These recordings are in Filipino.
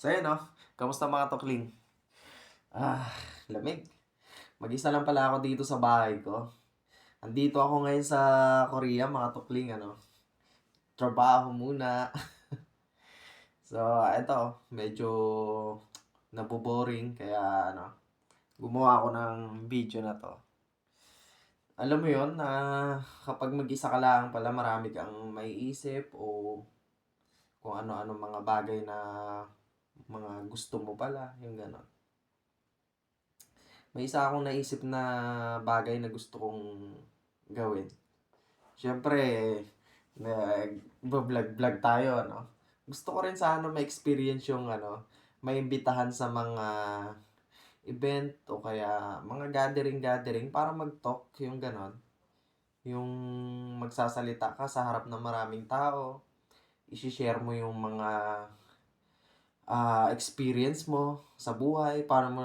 So yun no, kamusta mga tukling? Ah, lamig. Mag-isa lang pala ako dito sa bahay ko. Andito ako ngayon sa Korea, mga tukling, ano. Trabaho muna. so, eto, medyo naboboring, kaya ano, gumawa ako ng video na to. Alam mo yon na kapag mag-isa ka lang pala, marami kang maiisip o kung ano-ano mga bagay na mga gusto mo pala, yung gano'n. May isa akong naisip na bagay na gusto kong gawin. Siyempre, nag-vlog-vlog tayo, ano. Gusto ko rin sana ma-experience yung, ano, maimbitahan sa mga event o kaya mga gathering-gathering para mag-talk, yung gano'n. Yung magsasalita ka sa harap ng maraming tao, isi-share mo yung mga ah, experience mo sa buhay, paano mo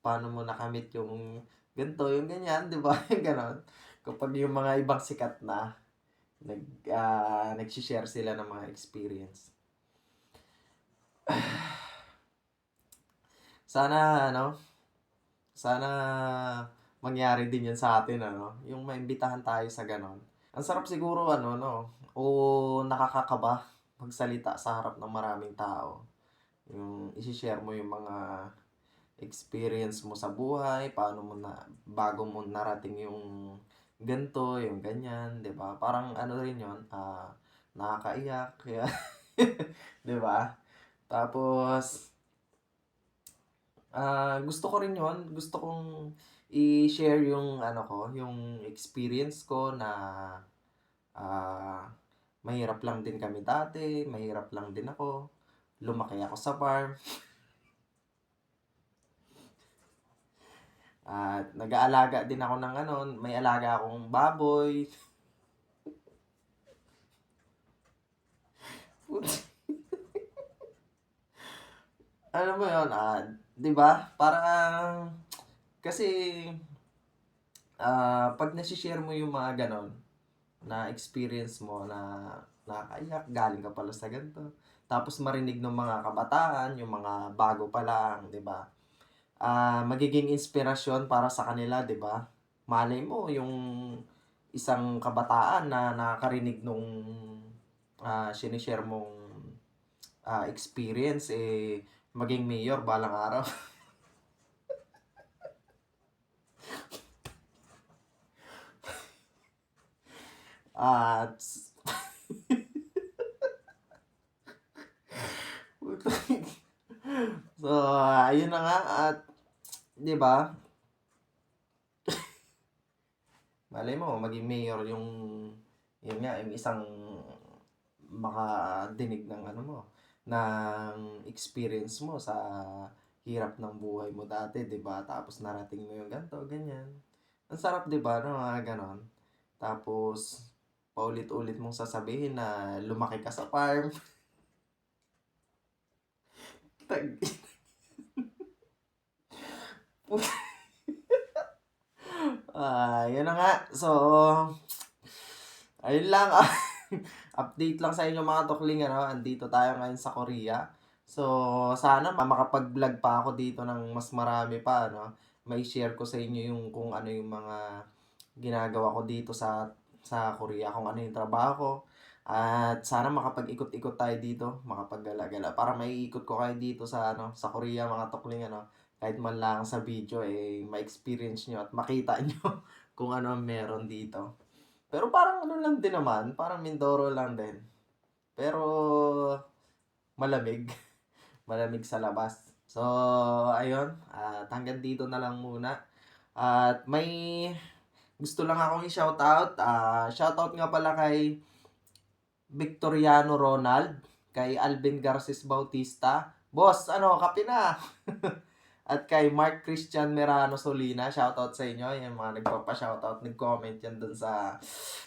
paano mo nakamit yung ganito, yung ganyan, di ba? Ganon. Kapag yung mga ibang sikat na, nag, ah, nag-share sila ng mga experience. Sana, ano, sana mangyari din yan sa atin, ano, yung maimbitahan tayo sa ganon. Ang sarap siguro, ano, no, o nakakakaba magsalita sa harap ng maraming tao. Yung isi-share mo yung mga experience mo sa buhay, paano mo na, bago mo narating yung ganito, yung ganyan, di ba? Parang ano rin yun, ah, nakakaiyak, kaya, di ba? Tapos, ah, gusto ko rin yun, gusto kong i-share yung ano ko, yung experience ko na ah, mahirap lang din kami dati, mahirap lang din ako. Lumaki ako sa farm. At nag-aalaga din ako ng ano, may alaga akong baboy. Alam mo yun, ah, 'di ba? Parang kasi ah, pag nasi-share mo yung mga ganon na experience mo na nakakaiyak, galing ka pala sa ganito. Tapos marinig ng mga kabataan, yung mga bago pa lang, 'di ba? Ah, magiging inspirasyon para sa kanila, 'di ba? Malay mo yung isang kabataan na nakakarinig nung ah, sinishare mong ah, experience eh maging mayor balang araw. At So, ayun na nga at 'di ba? Malay mo maging mayor yung yun nga yung isang makadinig ng ano mo ng experience mo sa hirap ng buhay mo dati, 'di ba? Tapos narating mo yung ganito, ganyan. Ang sarap, 'di ba, ng mga ganon. Tapos paulit-ulit mong sasabihin na lumaki ka sa farm. Tag Ah, yun na nga. So, ayun lang. Update lang sa inyo mga tukling, ano. Andito tayo ngayon sa Korea. So, sana makapag-vlog pa ako dito ng mas marami pa, ano. May share ko sa inyo yung kung ano yung mga ginagawa ko dito sa sa Korea, kung ano yung trabaho ko. At sana makapag-ikot-ikot tayo dito, makapaggala-gala para maiikot ko kayo dito sa ano, sa Korea mga tukling ano. Kahit man lang sa video eh ma-experience nyo at makita nyo kung ano ang meron dito. Pero parang ano lang din naman, parang Mindoro lang din. Pero malamig. malamig sa labas. So, ayun, at hanggang dito na lang muna. At may gusto lang akong i-shoutout. Ah, shoutout nga pala kay Victoriano Ronald, kay Alvin Garces Bautista. Boss, ano, kape na. At kay Mark Christian Merano Solina, shoutout sa inyo. Yung mga nagpapa-shoutout, nag-comment yan dun sa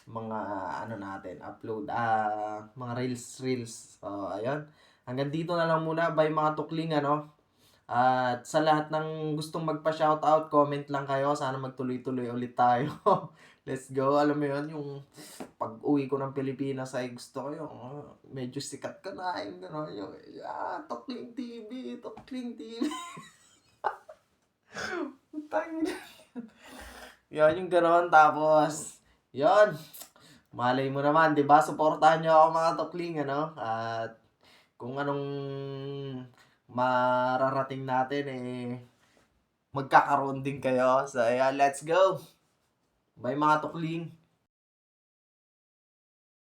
mga ano natin, upload, ah, mga reels, reels. So, ayun. Hanggang dito na lang muna, by mga tukling, ano. At sa lahat ng gustong magpa-shoutout, comment lang kayo. Sana magtuloy-tuloy ulit tayo. Let's go. Alam mo yun, yung pag-uwi ko ng Pilipinas ay gusto ko yung ah, medyo sikat ka na. Yung gano'n, yung ah, Tokling TV, Tokling TV. Tangina. Yan yung gano'n. Tapos, yon Malay mo naman, di ba? Suportahan nyo ako mga Tokling, ano? At kung anong mararating natin, eh, magkakaroon din kayo. So, ayan, let's go. Bye mga Tokling.